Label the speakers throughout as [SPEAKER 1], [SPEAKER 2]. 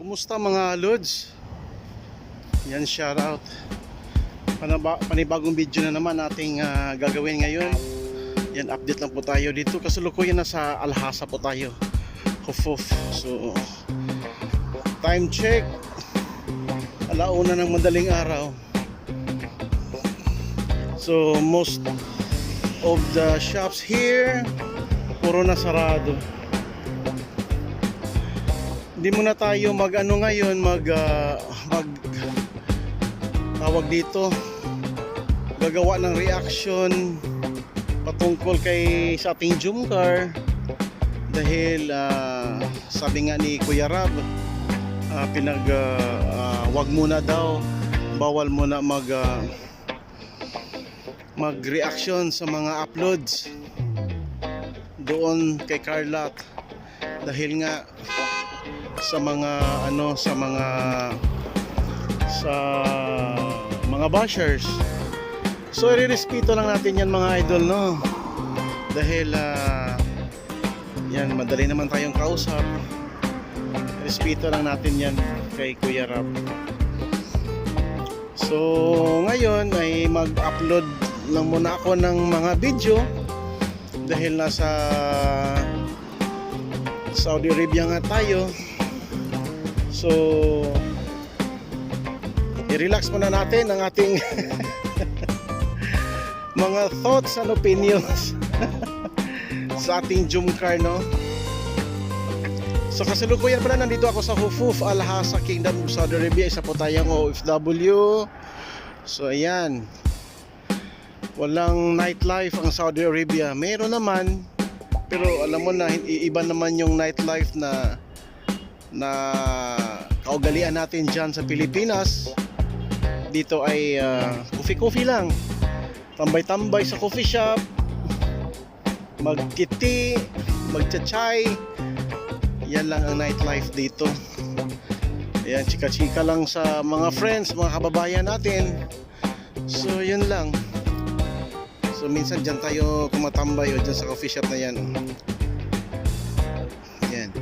[SPEAKER 1] Kumusta mga lods? Yan shout out. Panaba panibagong video na naman ating uh, gagawin ngayon. Yan update lang po tayo dito kasi kasalukuyan na sa Alhasa po tayo. Hufuf. So time check. Alauna ng madaling araw. So most of the shops here puro na sarado. Hindi muna tayo mag ano ngayon mag ah, mag tawag dito gagawa ng reaction patungkol kay sa ating Jumcar dahil ah, sabi nga ni Kuya Rab ah, pinag ah, ah, wag muna daw bawal muna mag ah, mag-reaction sa mga uploads doon kay Carlot dahil nga sa mga ano sa mga sa mga bashers. So irerespeto lang natin yan mga idol no? Dahil ah, yan madali naman tayong kausap. Respeto lang natin yan kay Kuya Rab so ngayon ay mag-upload lang muna ako ng mga video dahil nasa Saudi Arabia nga tayo. So i-relax muna natin ang ating mga thoughts and opinions sa ating Jumcar no? So kasalukuyan pala nandito ako sa Hufuf Al-Hasa Kingdom of Saudi Arabia. Isa po tayong OFW So ayan Walang nightlife ang Saudi Arabia. Meron naman Pero alam mo na iba naman yung nightlife na na kaugalian natin dyan sa Pilipinas. Dito ay ah, coffee-coffee lang. Tambay-tambay sa coffee shop. Magkiti magtsatchay yan lang ang nightlife dito. Ayan chika-chika lang sa mga friends mga kababayan natin. So yun lang so minsan dyan tayo kumatambay o dyan sa coffee shop na yan. Yan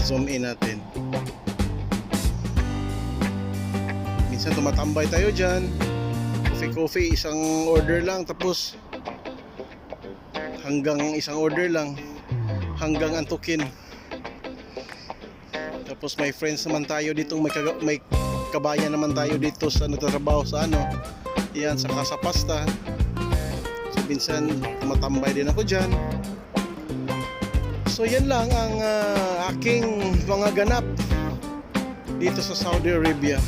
[SPEAKER 1] zoom in natin. Minsan tumatambay tayo dyan. Coffee coffee isang order lang tapos hanggang isang order lang hanggang antukin. Tapos may friends naman tayo dito may, kaga- may kabayan naman tayo dito sa nagtatrabaho sa ano yan sa Casa Pasta. So minsan tumatambay din ako dyan. So yan lang ang ah, aking mga ganap dito sa Saudi Arabia.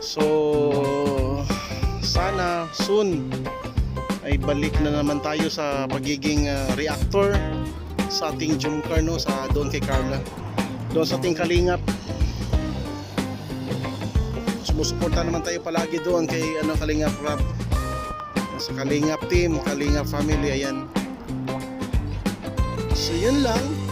[SPEAKER 1] So sana soon ay balik na naman tayo sa pagiging ah, reactor sa ating Jumcar no sa doon kay Carla. Doon sa ating Kalingap sumusuporta naman tayo palagi doon kay ano Kalingap Rap. Sa Kalingap team Kalingap family ayan. So yun lang